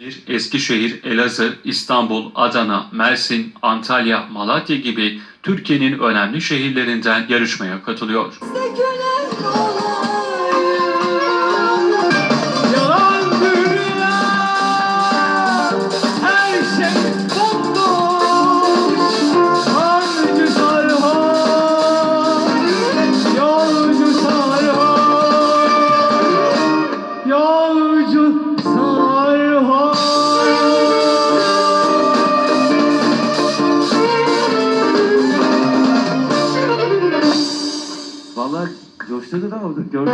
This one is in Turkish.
Eskişehir, Elazığ, İstanbul, Adana, Mersin, Antalya, Malatya gibi Türkiye'nin önemli şehirlerinden yarışmaya katılıyor. Şey yolcu sarhoş, yolcu sarhoş. Vallahi coşturdun ama gördüm.